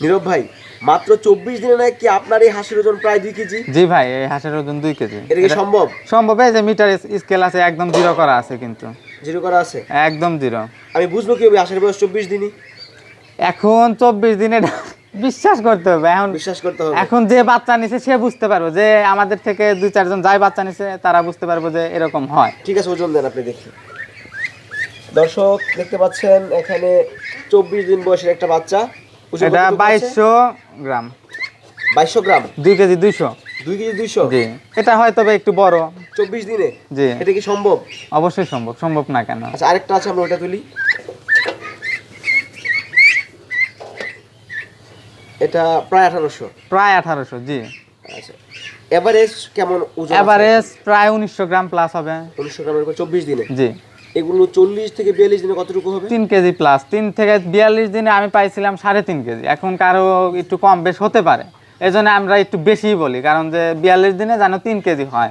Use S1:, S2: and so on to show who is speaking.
S1: নীরব ভাই মাত্র চব্বিশ দিনে নাকি আপনার এই হাঁসের ওজন প্রায় দুই কেজি?
S2: জি ভাই এই হাঁসের ওজন দুই কেজি।
S1: এটা কি সম্ভব?
S2: সম্ভব এই যে মিটার স্কেল আছে একদম জিরো করা আছে কিন্তু।
S1: জিরো করা আছে?
S2: একদম জিরো।
S1: আমি বুঝব কি হবে হাঁসের বয়স চব্বিশ দিনই?
S2: এখন চব্বিশ দিনে বিশ্বাস করতে হবে। এখন
S1: বিশ্বাস করতে হবে।
S2: এখন যে বাচ্চা নিছে সে বুঝতে পারবে যে আমাদের থেকে দুই চারজন যাই বাচ্চা নিছে তারা বুঝতে পারবে যে এরকম হয়।
S1: ঠিক আছে ওজন দেন আপনি দেখি। দর্শক দেখতে পাচ্ছেন এখানে চব্বিশ দিন বয়সের একটা বাচ্চা।
S2: এটা বাইশশো গ্রাম।
S1: বাইশশো গ্রাম?
S2: দুই কেজি দুইশো।
S1: দুই কেজি দুইশো?
S2: জি। এটা হয় তবে একটু বড়।
S1: চব্বিশ দিনে?
S2: জি।
S1: এটা কি সম্ভব?
S2: অবশ্যই সম্ভব সম্ভব না কেন?
S1: আচ্ছা আরেকটা আছে আমরা ওটা তুলি। এটা প্রায় আঠারোশো।
S2: প্রায় আঠারোশো জি।
S1: আচ্ছা। এভারেজ কেমন
S2: এভারেজ প্রায় উনিশশো গ্রাম প্লাস হবে।
S1: উনিশশো গ্রামের চব্বিশ দিনে?
S2: জি।
S1: এগুলো চল্লিশ থেকে বিয়াল্লিশ দিনে কতটুকু হবে?
S2: তিন কেজি প্লাস তিন থেকে বিয়াল্লিশ দিনে আমি পাইছিলাম সাড়ে তিন কেজি। এখন কারও একটু কম বেশ হতে পারে। এই জন্য আমরা একটু বেশি বলি, কারণ যে বিয়াল্লিশ দিনে যেন তিন কেজি হয়।